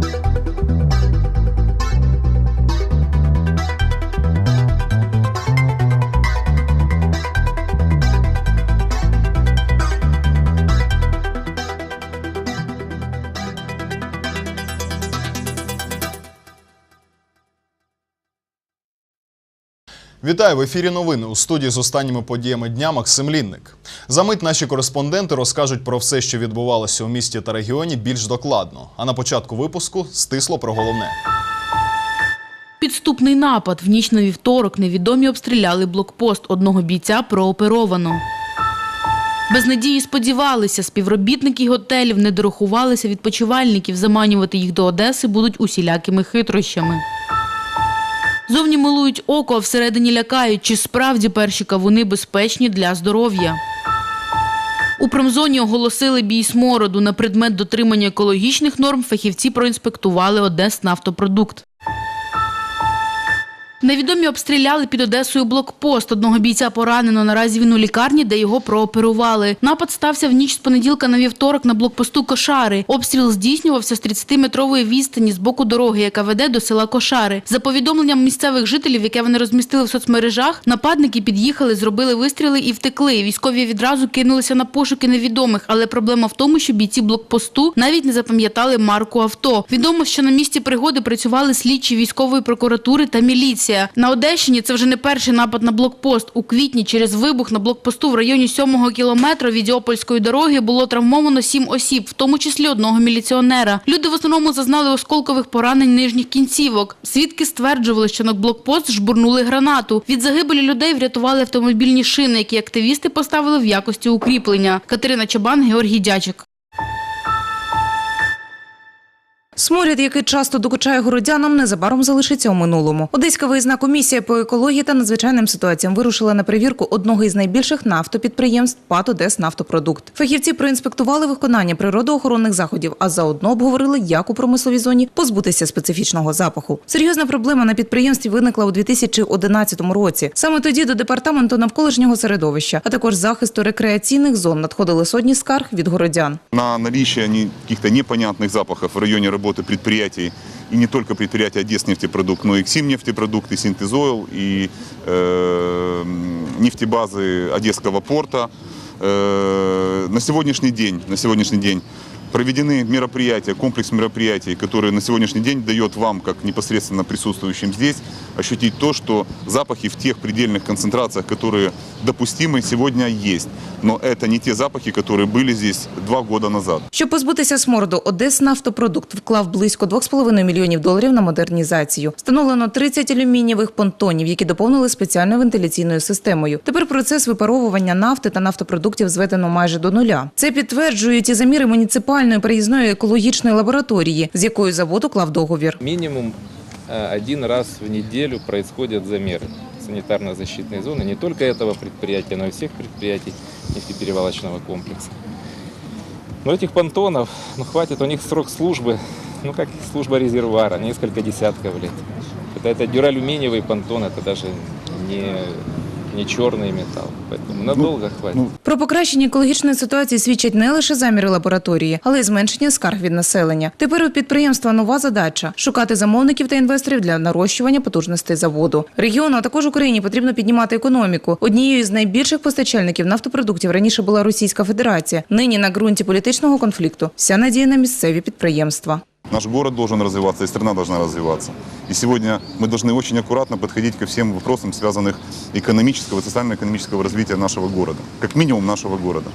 Thank you. Вітаю в ефірі новини у студії з останніми подіями дня Максим Лінник. За мить наші кореспонденти розкажуть про все, що відбувалося у місті та регіоні, більш докладно. А на початку випуску стисло про головне. Підступний напад. В ніч на вівторок невідомі обстріляли блокпост. Одного бійця прооперовано. Без надії сподівалися, співробітники готелів не дорахувалися відпочивальників. Заманювати їх до Одеси будуть усілякими хитрощами. Зовні милують око, а всередині лякають, чи справді перші кавуни безпечні для здоров'я. У промзоні оголосили бій смороду. На предмет дотримання екологічних норм фахівці проінспектували Одеснафтопродукт. Невідомі обстріляли під Одесою блокпост. Одного бійця поранено. Наразі він у лікарні, де його прооперували. Напад стався в ніч з понеділка на вівторок на блокпосту Кошари. Обстріл здійснювався з 30-метрової відстані з боку дороги, яка веде до села Кошари. За повідомленням місцевих жителів, яке вони розмістили в соцмережах, нападники під'їхали, зробили вистріли і втекли. Військові відразу кинулися на пошуки невідомих, але проблема в тому, що бійці блокпосту навіть не запам'ятали марку авто. Відомо, що на місці пригоди працювали слідчі військової прокуратури та міліція. На Одещині це вже не перший напад на блокпост. У квітні через вибух на блокпосту в районі 7-го кілометра від Діопольської дороги було травмовано сім осіб, в тому числі одного міліціонера. Люди в основному зазнали осколкових поранень нижніх кінцівок. Свідки стверджували, що на блокпост жбурнули гранату. Від загибелі людей врятували автомобільні шини, які активісти поставили в якості укріплення. Катерина Чабан, Георгій Дячик. Сморід, який часто докучає городянам, незабаром залишиться у минулому. Одеська виїзна комісія по екології та надзвичайним ситуаціям вирушила на перевірку одного із найбільших нафтопідприємств ПАТ «Одеснафтопродукт». Фахівці проінспектували виконання природоохоронних заходів, а заодно обговорили, як у промисловій зоні позбутися специфічного запаху. Серйозна проблема на підприємстві виникла у 2011 році. Саме тоді до департаменту навколишнього середовища, а також захисту рекреаційних зон надходили сотні скарг від городян. на наличие не- каких-то непонятных запахов в районе работы предприятий, и не только предприятия Одеснефтепродукт, но и Ксимнефтепродукт, и Синтезойл, и э, м, нефтебазы Одесского порта. Э, на сегодняшний день, на сегодняшний день проведены мероприятия, комплекс мероприятий, которые на сегодняшний день дает вам, как непосредственно присутствующим здесь, ощутить то, что запахи в тех предельных концентрациях, которые допустимы, сегодня есть. Но это не те запахи, которые были здесь два года назад. Щоб позбутися смороду, Одеснафтопродукт вклав близько 2,5 мільйонів доларів на модернізацію. Встановлено 30 алюмінієвих понтонів, які доповнили спеціальною вентиляційною системою. Тепер процес випаровування нафти та нафтопродуктів зведено майже до нуля. Це підтверджують і заміри муніципальної переїзної екологічної лабораторії, з якою завод уклав договір. Минимум э, один раз в неделю происходят замеры санитарно-защитной зоны не только этого предприятия, но и всех предприятий нефтеперевалочного комплекса. Но этих понтонов, ну хватит, у них срок службы, ну как служба резервуара, несколько десятков лет. Это, это дюралюминиевый понтон, это даже не, не черный металл, поэтому надолго хватит. ну, Про покращення екологічної ситуації свідчать не лише заміри лабораторії, але й зменшення скарг від населення. Тепер у підприємства нова задача шукати замовників та інвесторів для нарощування потужностей заводу. Регіону, а також Україні потрібно піднімати економіку. Однією з найбільших постачальників нафтопродуктів раніше була Російська Федерація. Нині на ґрунті політичного конфлікту вся надія на місцеві підприємства. Наш город должен развиваться, и страна должна развиваться. И сегодня мы должны очень аккуратно подходить ко всем вопросам, связанных экономического и социально-экономического развития нашего города. Как минимум нашего города.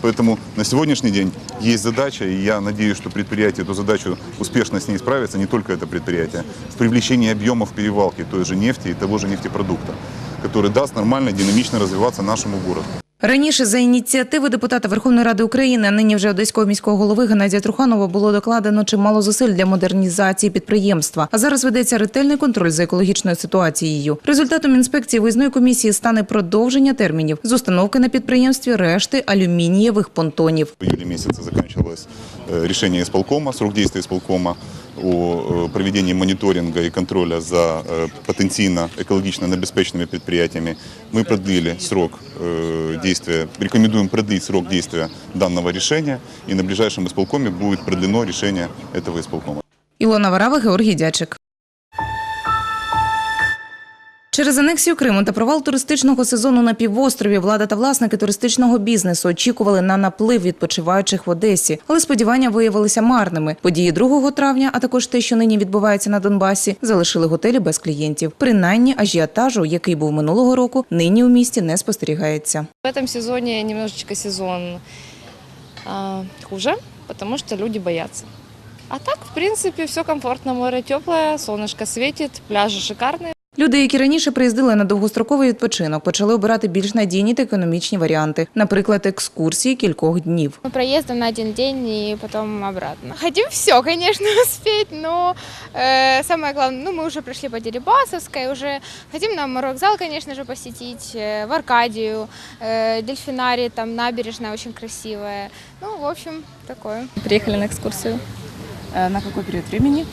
Поэтому на сегодняшний день есть задача, и я надеюсь, что предприятие эту задачу успешно с ней справится, не только это предприятие, в привлечении объемов перевалки той же нефти и того же нефтепродукта, который даст нормально, динамично развиваться нашему городу. Раніше за ініціативи депутата Верховної Ради України, а нині вже одеського міського голови Геннадія Труханова було докладено чимало зусиль для модернізації підприємства. А зараз ведеться ретельний контроль за екологічною ситуацією. Результатом інспекції виїзної комісії стане продовження термінів з установки на підприємстві решти алюмінієвих понтонів. В июле месяце заканчивалось э, решение исполкома, срок действия исполкома о э, проведении мониторинга и контроля за э, потенційно экологично небезпечными предприятиями. Мы продлили срок э, действия, рекомендуем продлить срок действия данного решения, и на ближайшем исполкоме будет продлено решение этого исполкома. Ілона Варава, Георгій Дячик. Через анексію Криму та провал туристичного сезону на півострові влада та власники туристичного бізнесу очікували на наплив відпочиваючих в Одесі, але сподівання виявилися марними. Події 2 травня, а також те, що нині відбувається на Донбасі, залишили готелі без клієнтів. Принаймні ажіотажу, який був минулого року, нині у місті не спостерігається. В этом сезоне немножечко сезон а, хуже, потому что люди боятся. А так, в принципе, все комфортно, море теплое, солнышко светит, пляжи шикарные. Люди, які раніше приїздили на довгостроковий відпочинок, почали обирати більш надійні та економічні варіанти, наприклад, екскурсії кількох днів. Мы проездом на один день и потом обратно. Хотим все, конечно, успеть, но э, самое главное, ну мы уже прошли по Дерибасовской, уже хотим на Морокзал, конечно же, посетить, э, в Аркадию, э, дельфинарий, там набережная очень красивая. Ну, в общем, такое. Приехали на экскурсию. На який період времени?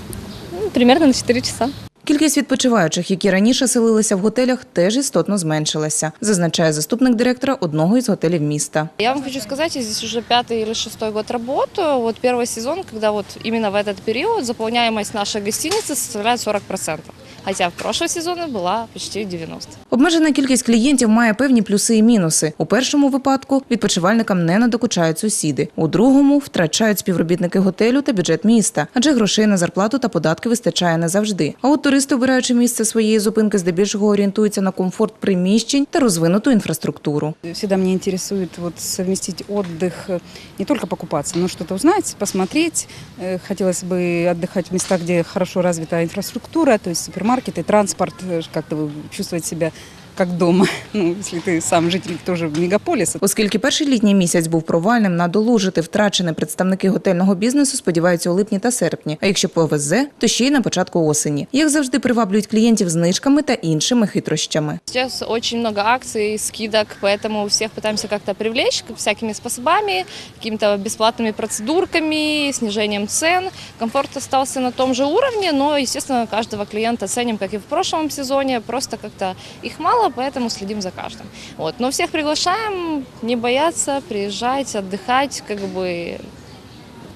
Ну, примерно на 4 часа. Кількість відпочиваючих, які раніше селилися в готелях, теж істотно зменшилася, зазначає заступник директора одного із готелів міста. Я вам хочу сказать, я здесь уже пятый или шестой год работаю. Вот первый сезон, когда вот именно в этот период заполняемость нашей гостиницы составляет 40%. Хотя в прошлые сезоны была почти 90%. Обмежена кількість клієнтів має певні плюси і мінуси. У першому випадку відпочивальникам не надокучають сусіди, у другому втрачають співробітники готелю та бюджет міста, адже грошей на зарплату та податки вистачає не завжди. А от туристи, обираючи місце своєї зупинки, здебільшого орієнтуються на комфорт приміщень та розвинуту інфраструктуру. Всегда меня интересует вот совместить отдых, э, не только покупаться, но что-то узнать, посмотреть. Э, Хотелось бы отдыхать в местах, где хорошо развита инфраструктура, то есть супермаркеты, транспорт, э, как-то чувствовать себя как дома. Ну, если ты сам житель тоже мегаполиса, Оскільки перший літній місяць був провальним, надолужити втрачене представники готельного бізнесу сподіваються у липні та серпні. А якщо повезе, то ще й на початку осені. Як завжди, приваблюють клієнтів знижками та іншими хитрощами. Сейчас очень много акций, скидок, поэтому всех пытаемся как-то привлечь к- всякими способами, какими-то бесплатными процедурками, снижением цен. Комфорт остался на том же уровне, но, естественно, каждого клиента ценим, как и в прошлом сезоне, просто как-то их мало, поэтому следим за каждым. Вот. Но всех приглашаем, не бояться, приезжать, отдыхать, как бы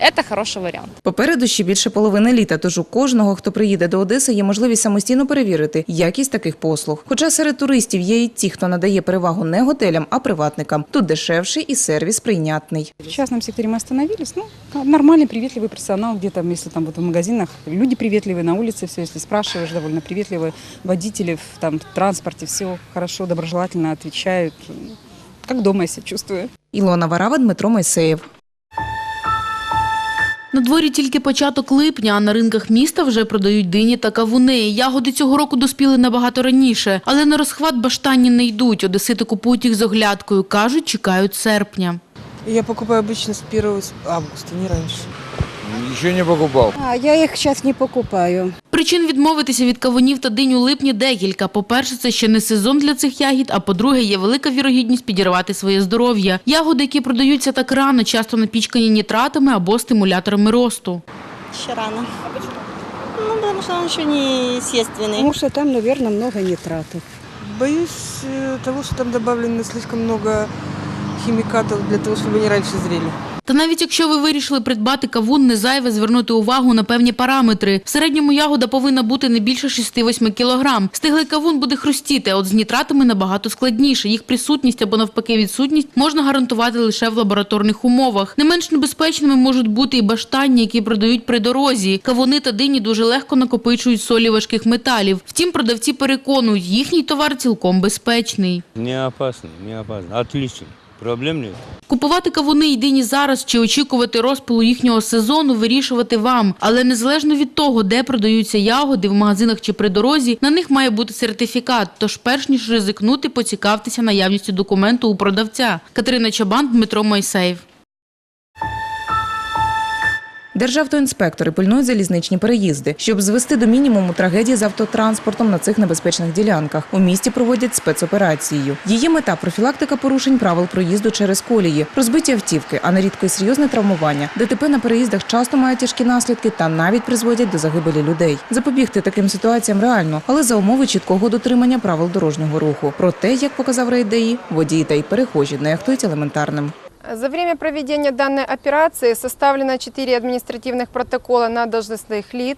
это хороший вариант. Попереду ще більше половини літа, тож у кожного, хто приїде до Одеси, є можливість самостійно перевірити якість таких послуг. Хоча серед туристів є і ті, хто надає перевагу не готелям, а приватникам. Тут дешевший і сервіс прийнятний. в частном секторе мы остановились. Ну, нормальный, приветливый персонал, где там, если там вот в магазинах, люди приветливые, на улице все, если спрашиваешь, довольно приветливые, водители в, там, в транспорте, все хорошо, доброжелательно отвечают. Как дома я себя чувствую. Ілона Варава, Дмитро Мойсеєв. На дворі тільки початок липня, а на ринках міста вже продають дині та кавуни. Ягоди цього року доспіли набагато раніше, але на розхват баштані не йдуть. Одесити купують їх з оглядкою. Кажуть, чекають серпня. Я покупаю обычно с 1 августа, не раньше. Еще не покупал. А, я их сейчас не покупаю. Причин відмовитися від кавунів та динь у липні декілька. По-перше, це ще не сезон для цих ягід, а по-друге, є велика вірогідність підірвати своє здоров'я. Ягоди, які продаються так рано, часто напічкані нітратами або стимуляторами росту. Еще рано. А почему? Ну, потому что он еще не естественный. Потому что там, наверное, много нитратов. Боюсь э, того, что там добавлено слишком много химикатов для того, чтобы они раньше зрели. Та навіть якщо ви вирішили придбати кавун, не зайве звернути увагу на певні параметри. В середньому ягода повинна бути не більше 6-8 кілограм. Стиглий кавун буде хрустіти, а от з нітратами набагато складніше. Їх присутність або навпаки відсутність можна гарантувати лише в лабораторних умовах. Не менш небезпечними можуть бути і баштання, які продають при дорозі. Кавуни та дині дуже легко накопичують солі важких металів. Втім, продавці переконують, їхній товар цілком безпечний. Не опасный, не опасный. Отлично. Проблем нет. Купувати кавуни єдині зараз чи очікувати розпилу їхнього сезону вирішувати вам. Але незалежно від того, де продаються ягоди, в магазинах чи при дорозі, на них має бути сертифікат. Тож перш ніж ризикнути, поцікавтеся наявністю документу у продавця. Катерина Чабан, Дмитро Майсеєв. Державтоінспектори пильнують залізничні переїзди, щоб звести до мінімуму трагедії з автотранспортом на цих небезпечних ділянках. У місті проводять спецоперацію. Її мета профілактика порушень правил проїзду через колії, розбиті автівки, а нерідко й серйозне травмування. ДТП на переїздах часто мають тяжкі наслідки та навіть призводять до загибелі людей. Запобігти таким ситуаціям реально, але за умови чіткого дотримання правил дорожнього руху. Про те, як показав рейд ДАІ, водії та й перехожі нехтують елементарним. За время проведения данной операции составлено 4 административных протокола на должностных лиц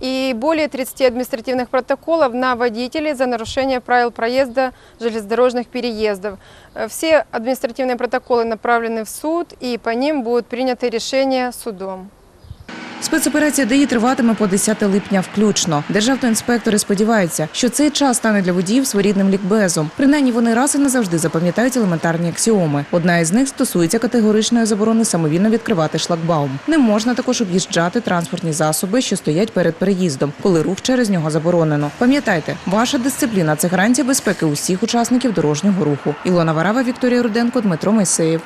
и более 30 административных протоколов на водителей за нарушение правил проезда железнодорожных переездов. Э, Все административные протоколы направлены в суд и по ним будут приняты решения судом. Спецоперація ДАІ триватиме по 10 липня включно. Державтоінспектори сподіваються, що цей час стане для водіїв своєрідним лікбезом. Принаймні вони раз і назавжди запам'ятають елементарні аксіоми. Одна із них стосується категоричної заборони самовільно відкривати шлагбаум. Не можна також об'їжджати транспортні засоби, що стоять перед переїздом, коли рух через нього заборонено. Пам'ятайте, ваша дисципліна це гарантія безпеки усіх учасників дорожнього руху. Ілона Варава, Вікторія Руденко, Дмитро Мойсеєв.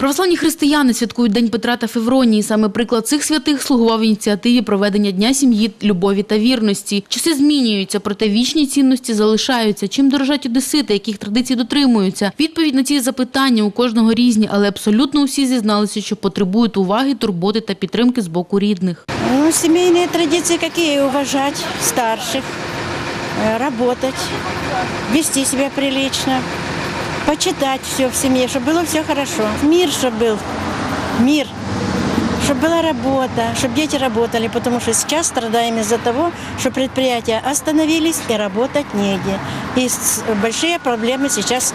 Православні християни святкують День Петра та Февронії. Саме приклад цих святих слугував ініціативі проведення Дня сім'ї, любові та вірності. Часи змінюються, проте вічні цінності залишаються. Чим дорожать одесити, яких традицій дотримуються? Відповідь на ці запитання у кожного різні, але абсолютно усі зізналися, що потребують уваги, турботи та підтримки з боку рідних. Ну, семейные традиции какие? Уважать старших, э, работать, вести себя прилично, почитать все в семье, чтобы было все хорошо. Мир, чтобы был. Мир. Чтобы была работа, чтобы дети работали, потому что сейчас страдаем из-за того, что предприятия остановились и работать негде. И с- большие проблемы сейчас,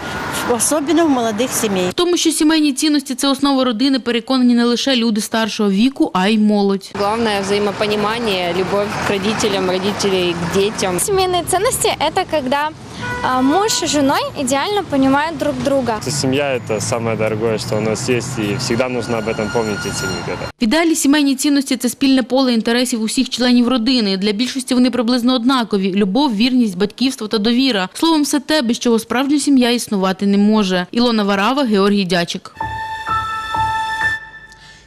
особенно в молодых семей. В тому, що сімейні цінності це основа родини, переконані не лише люди старшого віку, а й молодь. Главное взаимопонимание, любовь к родителям, родителей к детям. Семейные ценности – это когда а, муж с женой идеально понимают друг друга. Семья – это самое дорогое, что у нас есть, и всегда нужно об этом помнить и ценить это. В ідеалі сімейні цінності це спільне поле інтересів усіх членів родини. Для більшості вони приблизно однакові: любов, вірність, батьківство та довіра. Словом, все те, без чого справжня сім'я існувати не може. Ілона Варава, Георгій Дячик.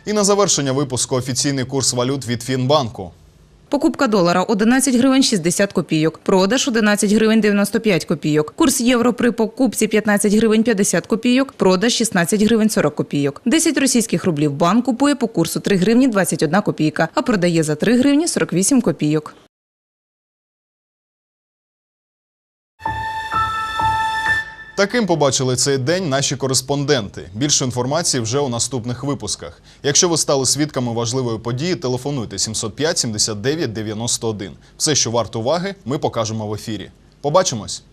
І на завершення випуску офіційний курс валют від Фінбанку. Покупка долара 11 гривень 60 копійок. Продаж 11 гривень 95 копійок. Курс євро при покупці 15 гривень 50 копійок. Продаж 16 гривень 40 копійок. 10 російських рублів банк купує по курсу 3 гривні 21 копійка, а продає за 3 гривні 48 копійок. Таким побачили цей день наші кореспонденти. Більше інформації вже у наступних випусках. Якщо ви стали свідками важливої події, телефонуйте 705 79 91. Все, що варто уваги, ми покажемо в ефірі. Побачимось!